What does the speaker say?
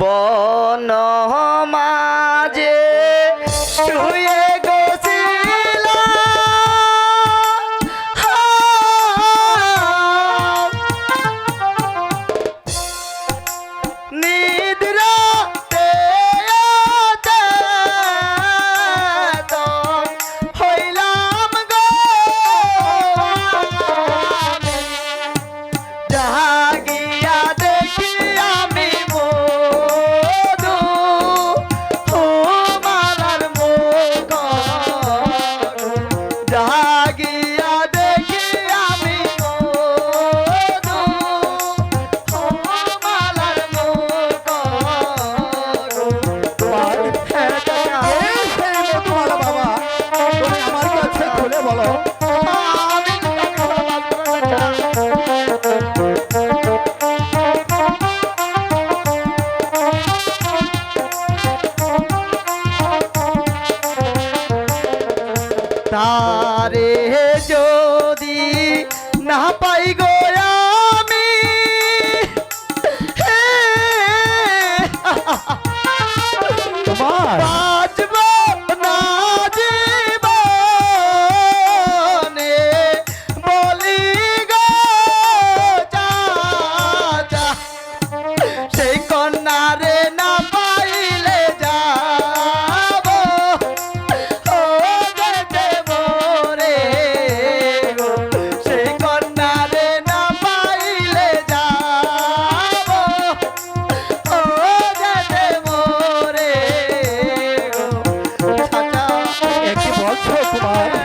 বন মাঝে শুয়ে বলো? তারে যদি না পাই Pokemon.